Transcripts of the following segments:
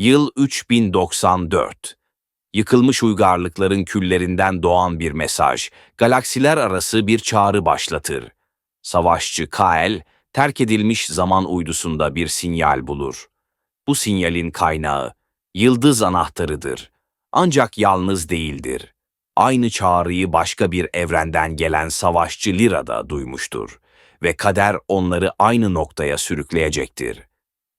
Yıl 3094. Yıkılmış uygarlıkların küllerinden doğan bir mesaj, galaksiler arası bir çağrı başlatır. Savaşçı Kael, terk edilmiş zaman uydusunda bir sinyal bulur. Bu sinyalin kaynağı, yıldız anahtarıdır. Ancak yalnız değildir. Aynı çağrıyı başka bir evrenden gelen savaşçı Lira da duymuştur ve kader onları aynı noktaya sürükleyecektir.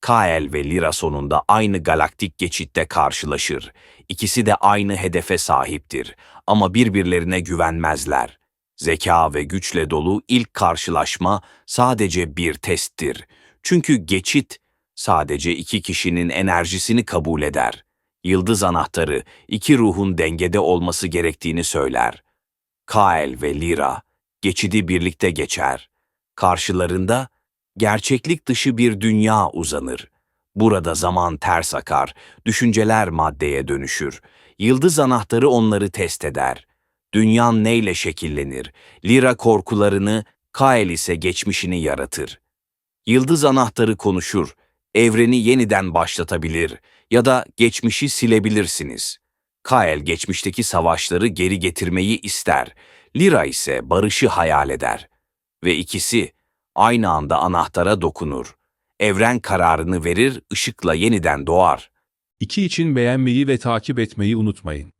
Kael ve Lira sonunda aynı galaktik geçitte karşılaşır. İkisi de aynı hedefe sahiptir ama birbirlerine güvenmezler. Zeka ve güçle dolu ilk karşılaşma sadece bir testtir. Çünkü geçit sadece iki kişinin enerjisini kabul eder. Yıldız anahtarı iki ruhun dengede olması gerektiğini söyler. Kael ve Lira geçidi birlikte geçer. Karşılarında gerçeklik dışı bir dünya uzanır. Burada zaman ters akar, düşünceler maddeye dönüşür. Yıldız anahtarı onları test eder. Dünyan neyle şekillenir? Lira korkularını, Kael ise geçmişini yaratır. Yıldız anahtarı konuşur, evreni yeniden başlatabilir ya da geçmişi silebilirsiniz. Kael geçmişteki savaşları geri getirmeyi ister, Lira ise barışı hayal eder. Ve ikisi aynı anda anahtara dokunur. Evren kararını verir, ışıkla yeniden doğar. İki için beğenmeyi ve takip etmeyi unutmayın.